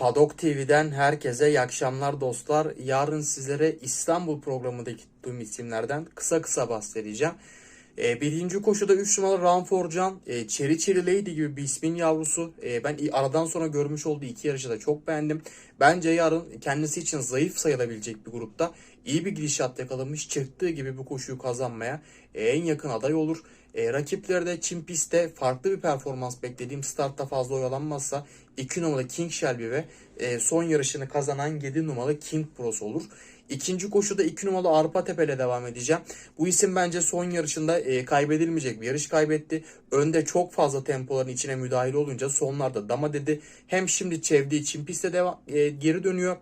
Padok TV'den herkese iyi akşamlar dostlar. Yarın sizlere İstanbul programındaki tuttuğum isimlerden kısa kısa bahsedeceğim. Ee, birinci koşuda 3 numaralı Ramforcan, e, Cherry Cherry Lady gibi bir ismin yavrusu. E, ben aradan sonra görmüş olduğu iki yarışı da çok beğendim. Bence yarın kendisi için zayıf sayılabilecek bir grupta iyi bir gidişat yakalamış. Çıktığı gibi bu koşuyu kazanmaya e, en yakın aday olur. E, rakipleri de Çin farklı bir performans beklediğim startta fazla oyalanmazsa 2 numaralı King Shelby ve e, son yarışını kazanan 7 numaralı King Bros olur. İkinci koşuda 2 numaralı Arpa Tepe ile devam edeceğim. Bu isim bence son yarışında e, kaybedilmeyecek bir yarış kaybetti. Önde çok fazla tempoların içine müdahil olunca sonlarda dama dedi. Hem şimdi çevdiği Çin pistte devam, e, geri dönüyor.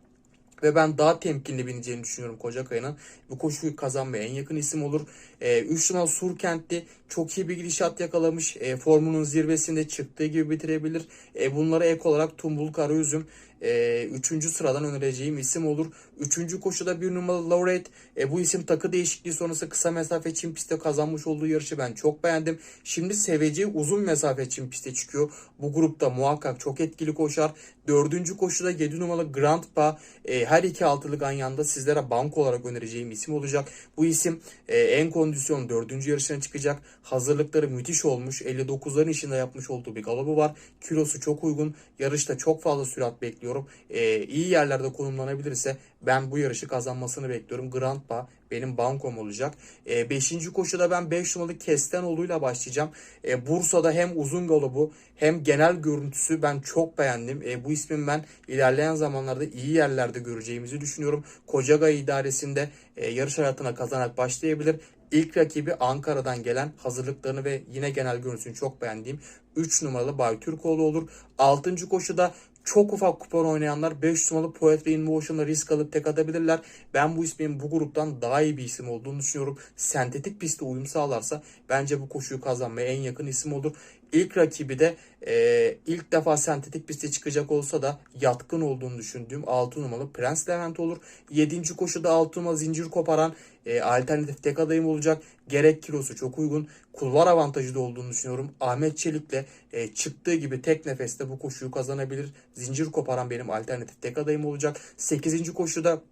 Ve ben daha temkinli bineceğini düşünüyorum Kocakaya'nın. Bu koşuyu kazanmaya en yakın isim olur. 3 numaralı Surkent'ti. Çok iyi bir gidişat yakalamış. E, formunun zirvesinde çıktığı gibi bitirebilir. E, bunlara ek olarak Tumbul Karaüzüm 3. sıradan önereceğim isim olur. 3. koşuda bir numaralı Laureate. E, bu isim takı değişikliği sonrası kısa mesafe çim pistte kazanmış olduğu yarışı ben çok beğendim. Şimdi seveceği uzun mesafe çim piste çıkıyor. Bu grupta muhakkak çok etkili koşar. Dördüncü koşuda 7 numaralı Grandpa e, her iki altılık anyanda sizlere bank olarak önereceğim isim olacak. Bu isim e, en kondisyon dördüncü yarışına çıkacak. Hazırlıkları müthiş olmuş. 59'ların içinde yapmış olduğu bir galabı var. Kilosu çok uygun. Yarışta çok fazla sürat bekliyorum. E, iyi yerlerde konumlanabilirse ben bu yarışı kazanmasını bekliyorum. Grandpa benim bankom olacak. 5. koşuda ben 5 numaralı Kestenoğlu'yla başlayacağım. E, Bursa'da hem uzun galobu hem genel görüntüsü ben çok beğendim. E, bu ismin ben ilerleyen zamanlarda iyi yerlerde göreceğimizi düşünüyorum. Kocagay idaresinde e, yarış hayatına kazanarak başlayabilir. İlk rakibi Ankara'dan gelen hazırlıklarını ve yine genel görüntüsünü çok beğendiğim 3 numaralı Bay Türkoğlu olur. 6. koşuda çok ufak kupon oynayanlar 5 numaralı Poetry Inmotion'la risk alıp tek atabilirler. Ben bu ismin bu gruptan daha iyi bir isim olduğunu düşünüyorum. Sentetik pistte uyum sağlarsa bence bu koşuyu kazanmaya en yakın isim olur. İlk rakibi de e, ilk defa sentetik piste çıkacak olsa da yatkın olduğunu düşündüğüm 6 numaralı Prens Levent olur. 7. koşuda 6 numaralı zincir koparan e, alternatif tek adayım olacak. Gerek kilosu çok uygun. Kulvar avantajı da olduğunu düşünüyorum. Ahmet Çelik'le e, çıktığı gibi tek nefeste bu koşuyu kazanabilir. Zincir koparan benim alternatif tek adayım olacak. 8. koşuda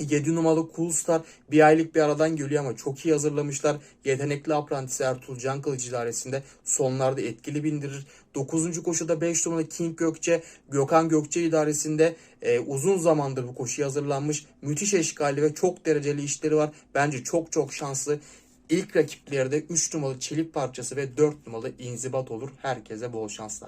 7 numaralı Cool Star bir aylık bir aradan geliyor ama çok iyi hazırlamışlar. Yetenekli apprentisi Ertuğrul Can Kılıç idaresinde sonlarda etkili bindirir. 9. koşuda 5 numaralı King Gökçe, Gökhan Gökçe idaresinde e, uzun zamandır bu koşuya hazırlanmış. Müthiş eşkali ve çok dereceli işleri var. Bence çok çok şanslı. İlk rakipleri de 3 numaralı Çelik parçası ve 4 numaralı İnzibat olur. Herkese bol şanslar.